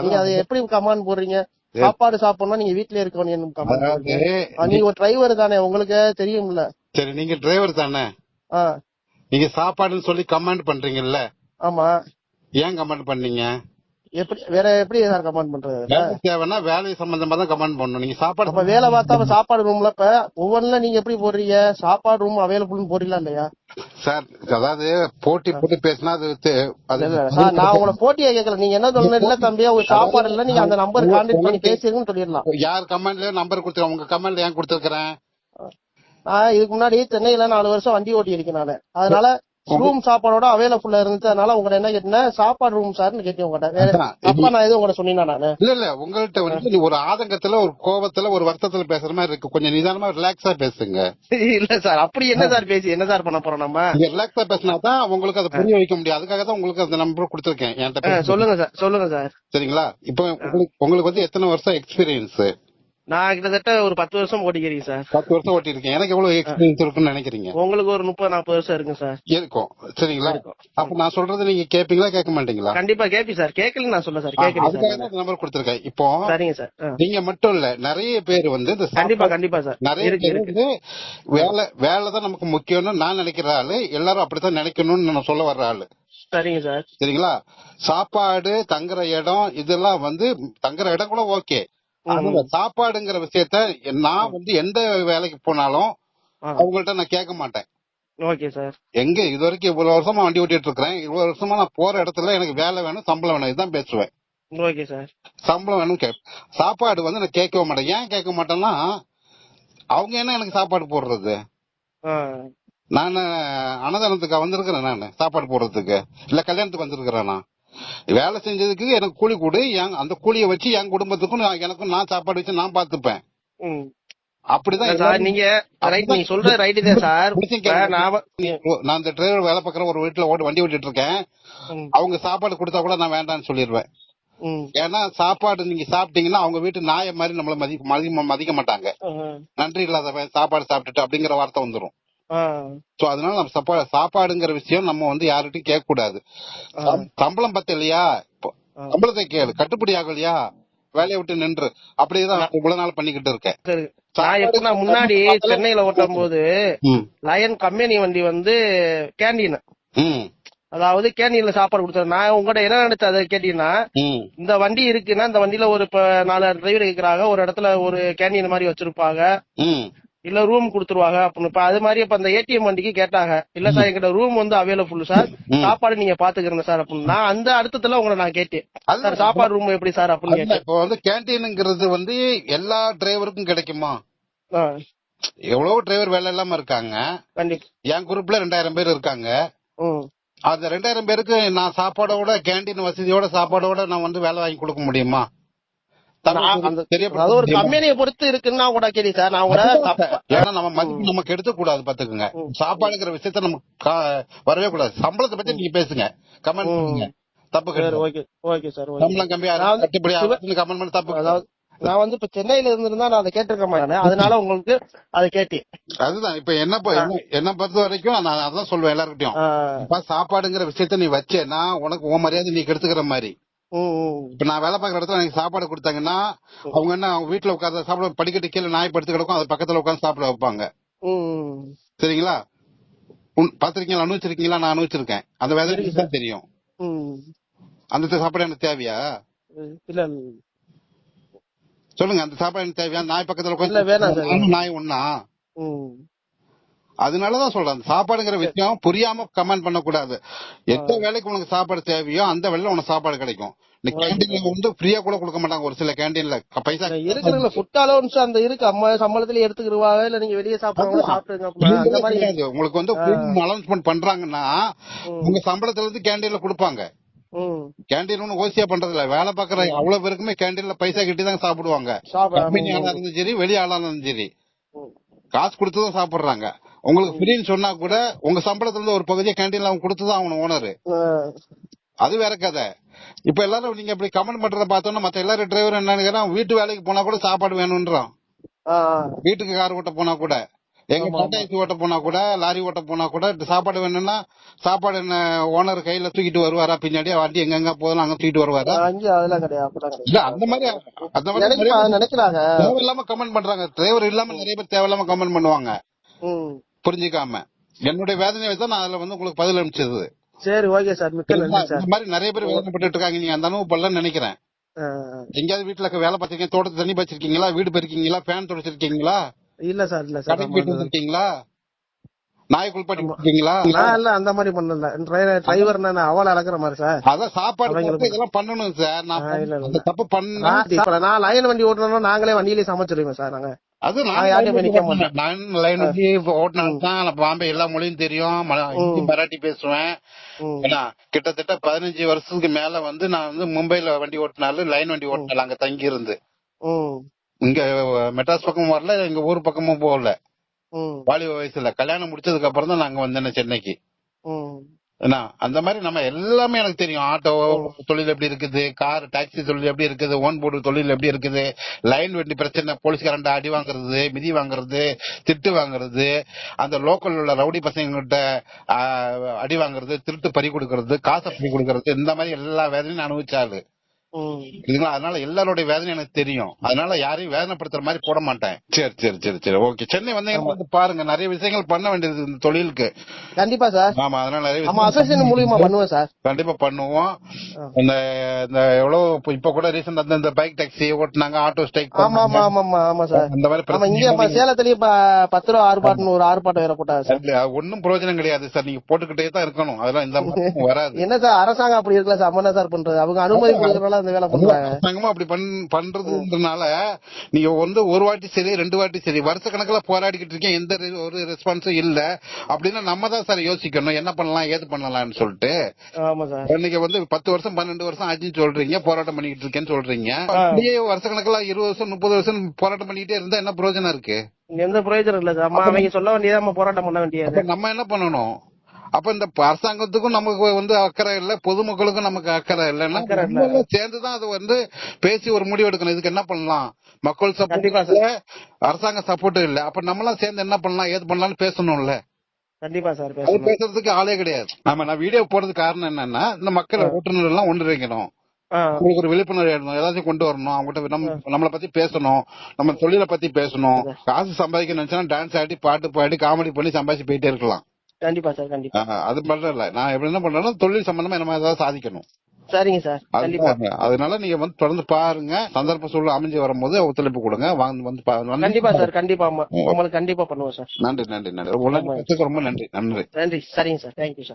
நீங்க அதை எப்படி கமாண்ட் போடுறீங்க? சாப்பாடு சாப்பிடணும் நீங்க வீட்லயே இருக்க வேண்டிய கமாண்ட் அதாவது போடுறீங்க. நீங்க ஒரு டிரைவர் தானே உங்களுக்கு தெரியும்ல. சரி நீங்க டிரைவர் தானே? நீங்க சாப்பாடுன்னு சொல்லி கமெண்ட் பண்றீங்கல்ல? ஆமா. ஏன் கமெண்ட் பண்ணீங்க? எப்படி வேற எப்படி சார் கமாண்ட் பண்றது தேவைன்னா வேலை சம்பந்தமா தான் கமெண்ட் பண்ணணும். நீங்க சாப்பாடு அப்ப வேலை பார்த்தா சாப்பாடு ரூம்ல இப்ப ஒவ்வொன்றுல நீங்க எப்படி போடுறீங்க? சாப்பாடு ரூம் அவைலபிள்னு போடுறீங்களா இல்லையா? சார் அதாவது போட்டி போட்டு பேசினா அது அது நான் உங்களை போட்டியா கேட்கல நீங்க என்ன சொல்லணும் இல்ல தம்பியா ஒரு சாப்பாடு இல்ல நீங்க அந்த நம்பர் கான்டாக்ட் பண்ணி பேசிருங்கன்னு சொல்லிடலாம். யார் கமெண்ட்லயோ நம்பர் கொடுத்துருக்கேன் உங்க கமெண்ட்ல ஏன் கொடுத்துருக்கேன் நான் இதுக்கு முன்னாடி சென்னையில நாலு வருஷம் வண்டி ஓட்டி இருக்கேன் நானு. அதனால ரூம் சாப்பாடோட அவைலபிள் இருந்துச்சு அதனால உங்களை என்ன கேட்டேன்னா சாப்பாடு ரூம் சார்னு கேட்டேன் உங்கள்கிட்ட வேற அதான். அப்பா நான் எதுவும் உங்களை சொன்னீங்கன்னா நானு? இல்ல இல்ல. உங்கள்ட்ட வந்து ஒரு ஆதங்கத்துல ஒரு கோவத்துல ஒரு வருத்தத்துல பேசுற மாதிரி இருக்கு. கொஞ்சம் நிதானமா ரிலாக்ஸா பேசுங்க. இல்ல சார் அப்படி என்ன சார் பேசி என்ன சார் பண்ண போறோம் நம்ம? ரிலாக்ஸா பேசினா தான் உங்களுக்கு அதை புரிய வைக்க முடியும். அதுக்காக தான் உங்களுக்கு அந்த நம்பர் கொடுத்துருக்கேன். என்கிட்ட. சொல்லுங்க சார் சொல்லுங்க சார் சரிங்களா? இப்போ உங்களுக்கு உங்களுக்கு வந்து எத்தனை வருஷம் எக்ஸ்பீரியன்ஸ் நான் கிட்டத்தட்ட ஒரு பத்து வருஷம் ஓட்டிக்கிறேன் சார். பத்து வருஷம் ஓட்டி இருக்கேன் எனக்கு எவ்வளவு எக்ஸ்பீரியன்ஸ் இருக்குன்னு நினைக்கிறீங்க? உங்களுக்கு ஒரு முப்பது நாற்பது வருஷம் இருக்கு சார். இருக்கும். சரிங்களா? இருக்கும். அப்ப நான் சொல்றது நீங்க கேப்பீங்களா கேட்க மாட்டீங்களா? கண்டிப்பா கேப்பி சார். கேட்கல நான் சொல்ல சார். இந்த நம்பர் கொடுத்துருக்கேன். இப்போ சரிங்க சார். நீங்க மட்டும் இல்ல நிறைய பேர் வந்து இந்த கண்டிப்பா கண்டிப்பா சார். நிறைய பேர் வந்து வேலை வேலை தான் நமக்கு முக்கியம்னு நான் நினைக்கிற ஆளு எல்லாரும் அப்படித்தான் நினைக்கணும்னு நான் சொல்ல வர்ற ஆளு. சரிங்க சார். சரிங்களா? சாப்பாடு தங்குற இடம் இதெல்லாம் வந்து தங்குற இடம் கூட ஓகே சாப்பாடுங்கிற விஷயத்த நான் வந்து எந்த வேலைக்கு போனாலும். அவங்கள்ட்ட நான் கேட்க மாட்டேன். Okay sir. எங்க? இது வரைக்கும் இவ்வளவு வருஷமா வண்டி ஓட்டிட்டு இருக்கிறேன். இவ்வளவு வருஷமா நான் போற இடத்துல எனக்கு வேலை வேணும் சம்பளம் வேணும். இதுதான் பேசுவேன். Okay sir. சம்பளம் வேணும் கே சாப்பாடு வந்து நான் கேட்கவே மாட்டேன். ஏன் கேட்க மாட்டேன்னா அவங்க என்ன எனக்கு சாப்பாடு போடுறது. நான் அன்னதானத்துக்கு வந்திருக்கிறேன் நான் சாப்பாடு போடுறதுக்கு. இல்ல கல்யாணத்துக்கு வந்திருக்கிறேன்? நான் வேலை செஞ்சதுக்கு எனக்கு கூலி கொடு அந்த கூலியை வச்சு என் குடும்பத்துக்கும் எனக்கும் நான் சாப்பாடு வச்சு நான் பாத்துப்பேன். அப்படிதான் சார் நீங்க ரைட் நீங்க சொல்ற ரைட் தான் சார் நான் இந்த டிரைவர் வேலை பார்க்குற ஒரு வீட்டுல ஓட்டு வண்டி ஓட்டிட்டு இருக்கேன் அவங்க சாப்பாடு கொடுத்தா கூட நான் வேண்டாம்னு சொல்லிடுவேன். ஏன்னா சாப்பாடு நீங்க சாப்பிட்டீங்கன்னா அவங்க வீட்டு நாயை மாதிரி நம்மள மதி மதி- மதிக்க மாட்டாங்க. நன்றி இல்லாதவன் சாப்பாடு சாப்பிட்டுட்டு அப்படிங்கிற வார்த்தை வந்துரும் ஆ. சோ அதனால நம்ம சாப்பாடு சாப்பாடுங்கிற விஷயம் நம்ம வந்து யார்கிட்டயும் கேட்க கூடாது சம்- சம்பளம் பத்த இல்லையா இப்போ ஆ. சம்பளத்தை கேளு. கட்டுப்படி ஆகலையா? வேலையை விட்டு நின்று. அப்படியேதான் இவ்வளவு நாள் பண்ணிக்கிட்டு இருக்கேன். சரி. நான் எப்படின்னா முன்னாடி சென்னையில ஓட்டும் போது. லயன் கம்பெனி வண்டி வந்து கேண்டீன். அதாவது கேண்டீன்ல சாப்பாடு கொடுத்தேன் நான் உங்கள்ட்ட என்ன நினைச்சேன் அதை கேட்டீங்கன்னா. இந்த வண்டி இருக்குன்னா இந்த வண்டியில ஒரு இப்ப நாலு டிரைவர் இருக்கிறாங்க. ஒரு இடத்துல ஒரு கேண்டீன் மாதிரி வச்சிருப்பாங்க. இல்ல ரூம் கொடுத்துருவாங்க. அப்படின்னு இப்ப அது மாதிரி இப்ப அந்த ஏடிஎம் வண்டிக்கு கேட்டாங்க. இல்ல சார் எங்கிட்ட ரூம் வந்து அவைலபிள் சார். சாப்பாடு நீங்க பாத்துக்கிறீங்க சார் அப்படின்னு. நான் அந்த அர்த்தத்துல உங்களை நான் கேட்டேன். சார் சாப்பாடு ரூம் எப்படி சார் அப்படின்னு இப்போ வந்து கேன்டீனுங்கிறது வந்து எல்லா டிரைவருக்கும் கிடைக்குமா? எவ்வளவு டிரைவர் வேலை இல்லாம இருக்காங்க. என் குரூப்ல ரெண்டாயிரம் பேர் இருக்காங்க. அந்த ரெண்டாயிரம் பேருக்கு நான் சாப்பாடோட கேண்டீன் வசதியோட சாப்பாடோட நான் வந்து வேலை வாங்கி கொடுக்க முடியுமா நான் அந்த- தெரியப்படுத்த அதாவது ஒரு? கம்பெனியை பொறுத்து இருக்குன்னு கூட கேள்வி சார் நான் கூட ஏன்னா நம்ம மதிப்பு நமக்கு கூடாது பாத்துக்குங்க சாப்பாடுங்கிற விஷயத்த நம்ம வரவே கூடாது. சம்பளத்தை பத்தி நீங்க பேசுங்க. கமெண்ட் பண்ணுங்க. தப்பு ஓகே ஓகே சார் ஓகே. சம்பளம் கம்மியா கமெண்ட் பண்ண தப்பு அதாவது நான் வந்து இப்ப சென்னையில இருந்திருந்தா நான் அதை கேட்டிருக்க மாட்டேன். அதனால உங்களுக்கு அதை கேட்டேன். அதுதான். இப்ப என்ன என்ன- பொறுத்த வரைக்கும் நான் அதான் சொல்லுவேன் எல்லாருக்கிட்டையும் சாப்பாடுங்கிற விஷயத்த நீ வச்சேன்னா உனக்கு உன் மரியாதை நீ கெடுத்துக்கிற மாதிரி. இப்ப நான் வேலை பார்க்குற இடத்துல எனக்கு சாப்பாடு கொடுத்தாங்கன்னா அவங்க என்ன அவங்க வீட்டுல உட்காந்து சாப்பிட படிக்கட்டு கீழே நாய் படுத்து கிடக்கும் அது பக்கத்துல உட்காந்து சாப்பிட வைப்பாங்க. சரிங்களா? பாத்திருக்கீங்களா அனுபவிச்சிருக்கீங்களா? நான் அனுபவிச்சிருக்கேன். அந்த வேலை எனக்கு தான் தெரியும். அந்த சாப்பாடு எனக்கு தேவையா? இல்ல சொல்லுங்க அந்த சாப்பாடு எனக்கு தேவையா? நாய் பக்கத்துல. உட்காந்து நாய் ம். அதனாலதான் சொல்றேன் சாப்பாடுங்கிற விஷயம் புரியாம கமெண்ட் பண்ணக்கூடாது. எந்த வேலைக்கு உனக்கு சாப்பாடு தேவையோ அந்த வேலையில உனக்கு சாப்பாடு கிடைக்கும். இந்த கேண்டீன்ல வந்து ஃப்ரீயா கூட கொடுக்க மாட்டாங்க ஒரு சில கேண்டீன்ல பைசா இருக்குதுல்ல ஃபுட் அலவன்ஸ் அந்த இருக்கு. அம்மா சம்பளத்துல எடுத்துக்கிடுவாங்க இல்ல நீங்க வெளியே சாப்பிடுவாங்க சாப்பிடுங்க. உங்களுக்கு வந்து அனௌன்ஸ்மெண்ட் பண்றாங்கன்னா உங்க சம்பளத்துல இருந்து கேண்டீன்ல கொடுப்பாங்க. கேண்டீன் ஒண்ணு ஓசியா பண்றது இல்ல வேலை பாக்குற அவ்வளவு பேருக்குமே கேண்டீன்ல பைசா கட்டி தான் சாப்பிடுவாங்க. சாப்பிட கம்பெனி ஆளா இருந்தாலும் சரி வெளி ஆளா இருந்தாலும் சரி. காசு கொடுத்து தான் சாப்பிடுறாங்க. உங்களுக்கு ஃப்ரீன்னு சொன்னா கூட உங்க சம்பளத்துல இருந்து ஒரு பகுதியை கேண்டீன்ல அவங்க கொடுத்துதான் அவன் ஓனர். அது வேற கதை. இப்ப எல்லாரும் நீங்க இப்படி கமெண்ட் பண்றத பார்த்தோம்னா மத்த எல்லாரும் டிரைவர் என்ன வீட்டு வேலைக்கு போனா கூட சாப்பாடு வேணும்ன்றான். வீட்டுக்கு கார் ஓட்ட போனா கூட எங்க டாடா ஏசி ஓட்ட போனா கூட லாரி ஓட்ட போனா கூட சாப்பாடு வேணும்னா சாப்பாடு என்ன ஓனர் கையில தூக்கிட்டு வருவாரா? பின்னாடி வண்டி எங்கெங்க போதும் அங்க தூக்கிட்டு வருவாரா? அதெல்லாம் கிடையாது இல்ல அந்த மாதிரி அந்த மாதிரி நினைக்கிறாங்க. தேவையில்லாம கமெண்ட் பண்றாங்க. டிரைவர் இல்லாம நிறைய பேர் தேவையில்லாம கமெண்ட் பண்ணுவாங்க. புரிஞ்சுக்காம. என்னுடைய வேதனையை வச்சு தான் நான் அதுல வந்து உங்களுக்கு பதில் அனுப்பிச்சது. சரி ஓகே சார். மிக்க நன்றி சார். இந்த மாதிரி நிறைய பேர் வேதனைப்பட்டு இருக்காங்க நீங்க அந்த அனுபவம் பண்ணலன்னு நினைக்கிறேன். எங்கேயாவது வீட்டுல வேலை பார்த்திருக்கீங்க தோட்டத்தை தண்ணி வச்சிருக்கீங்களா வீடு பெருக்கீங்களா ஃபேன் துடைச்சிருக்கீங்களா? இல்ல சார் இல்ல சார். வந்திருக்கீங்களா நாய் குளிப்பாட்டி இருக்கீங்களா? நான் இல்ல அந்த மாதிரி பண்ணல. டிரைவர் நான் அவளை அளக்குற மாதிரி சார். அதான் சாப்பாடு இதெல்லாம் பண்ணணும் சார். நான் தப்பு பண்ண நான் லைன் வண்டி ஓட்டணும் நாங்களே வண்டியிலே சமைச்சிருவோம் சார் நாங்க. அது நான் நான் யார்கிட்டயும் line நிக்க வண்டி மாட்டேன். நான் லைன் வண்டி ஓட்டினாங்க தான். நான் பாம்பே எல்லா மொழியும் தெரியும். ஹிந்தி, மராட்டி பேசுவேன். கிட்டத்தட்ட பதினஞ்சு வருஷத்துக்கு மேல வந்து நான் வந்து மும்பைல வண்டி ஓட்டினாலும் லைன் வண்டி ஓட்டினால அங்க தங்கி இருந்து இங்க மெட்ராஸ் பக்கமும் வரல எங்க ஊர் பக்கமும் போகல. வாலிப வயசுல. கல்யாணம் முடிச்சதுக்கு அப்புறம் தான் நாங்க வந்தேன் சென்னைக்கு. அந்த மாதிரி நம்ம எல்லாமே எனக்கு தெரியும். ஆட்டோ தொழில் எப்படி இருக்குது கார் டாக்ஸி தொழில் எப்படி இருக்குது ஓன் போர்டு தொழில் எப்படி இருக்குது லைன் வண்டி பிரச்சனை போலீஸ்காரண்ட அடி வாங்குறது மிதி வாங்குறது திட்டு வாங்குறது அந்த லோக்கல் உள்ள ரவுடி பசங்க கிட்ட அடி வாங்குறது திருட்டு பறி கொடுக்கறது காசை பறி கொடுக்கறது இந்த மாதிரி எல்லா நான் அனுபவிச்சாலு அதனால எல்லாருடைய வேதனை எனக்கு தெரியும். அதனால யாரையும் வேதனைப்படுத்துற மாதிரி போட மாட்டேன். சரி சரி சரி சரி. ஓகே. சென்னை வந்தீங்கன்னா வந்து பாருங்க நிறைய விஷயங்கள் பண்ண வேண்டியது இந்த தொழிலுக்கு. கண்டிப்பா சார். ஆமா அதனால நிறைய ஆமா விஷயம் அசோசியேஷன் மூலியமா பண்ணுவேன் சார். கண்டிப்பா பண்ணுவோம். இந்த இந்த எவ்வளவு இப்ப- கூட ரீசெண்ட் அந்த இந்த பைக் டாக்ஸி ஓட்டுனாங்க ஆட்டோ ஸ்ட்ரைக் ஆமா ஆமா ஆமா ஆமா சார். அந்த மாதிரி ஆமா இங்க ப- பத்து ரூபா ஆர்ப்பாட்டம் ஒரு ஆர்ப்பாட்டம் வேற போட்டாங்க சார். ஒன்னும் பிரயோஜனம் கிடையாது சார். நீங்க போட்டுக்கிட்டே தான் இருக்கணும். அதெல்லாம் இந்த வராது. என்ன சார்? அரசாங்கம் அப்படி இருக்கல சார். என்ன சார் பண்றது. அவங்க அனுமதி கொடுக்கறதுனால அந்த வேலை அரசாங்கமும் அப்படி பண்- பண்றதுன்றனால நீங்க வந்து ஒரு வாட்டி சரி ரெண்டு வாட்டி சரி வருஷ கணக்குல போராடிக்கிட்டு இருக்கேன் எந்த ஒரு ரெஸ்பான்ஸும் இல்ல. அப்படின்னா நம்ம தான் சார் யோசிக்கணும் என்ன பண்ணலாம் ஏது பண்ணலாம்னு சொல்லிட்டு. ஆமா சார். இன்னைக்கு வந்து பத்து வருஷம் பன்னெண்டு வருஷம் ஆச்சுன்னு சொல்றீங்க போராட்டம் பண்ணிக்கிட்டு இருக்கேன்னு சொல்றீங்க. அப்படியே வருஷ கணக்குல இருபது வருஷம் முப்பது வருஷம் போராட்டம் பண்ணிக்கிட்டே இருந்தா என்ன பிரயோஜனம் இருக்கு? எந்த பிரயோஜனம் இல்ல அவங்க சொல்ல வேண்டியது நம்ம போராட்டம் பண்ண வேண்டியது. நம்ம என்ன பண்ணணும்? அப்ப இந்த அரசாங்கத்துக்கும் நமக்கு வந்து அக்கறை இல்ல பொதுமக்களுக்கும் நமக்கு அக்கறை இல்லைன்னா. நம்ம சேர்ந்துதான் அது வந்து பேசி ஒரு முடிவு எடுக்கணும். இதுக்கு என்ன பண்ணலாம்? மக்கள் சப்போர்ட் இல்ல அரசாங்க சப்போர்ட் இல்ல. அப்ப நம்மளாம் சேர்ந்து என்ன பண்ணலாம்? ஏது பண்ணலாம்னு பேசணும்ல. கண்டிப்பா சார் பேசுறதுக்கு ஆளே கிடையாது. ஆமா நான் வீடியோ போடுறதுக்கு காரணம் என்னன்னா இந்த மக்கள் ஓட்டுநர் எல்லாம் ஒன்றிணைக்கணும். உங்களுக்கு ஒரு விழிப்புணர்வு ஏற்படும் ஏதாச்சும் கொண்டு வரணும். அவங்ககிட்ட நம்ம நம்மளை பத்தி பேசணும். நம்ம தொழிலை பத்தி பேசணும். காசு சம்பாதிக்க நினைச்சா டான்ஸ் ஆடி பாட்டு பாடி காமெடி பண்ணி சம்பாதிச்சு போயிட்டே இருக்கலாம். கண்டிப்பா சார் கண்டிப்பா. அது மட்டும் இல்ல. நான் எப்படி என்ன பண்றேன்னா தொழில் சம்பந்தமா என்ன ஏதாவது சாதிக்கணும். சரிங்க சார் கண்டிப்பா. அதனால நீங்க வந்து தொடர்ந்து பாருங்க. சந்தர்ப்ப சூழல் அமைஞ்சு வரும்போது ஒத்துழைப்பு கொடுங்க. வாங்க வந்து கண்டிப்பா சார் கண்டிப்பா. உங்களுக்கு கண்டிப்பா பண்ணுவோம் சார். நன்றி நன்றி நன்றி. ரொம்ப நன்றி. நன்றி. நன்றி. சரிங்க சார் தேங்க்யூ சார்.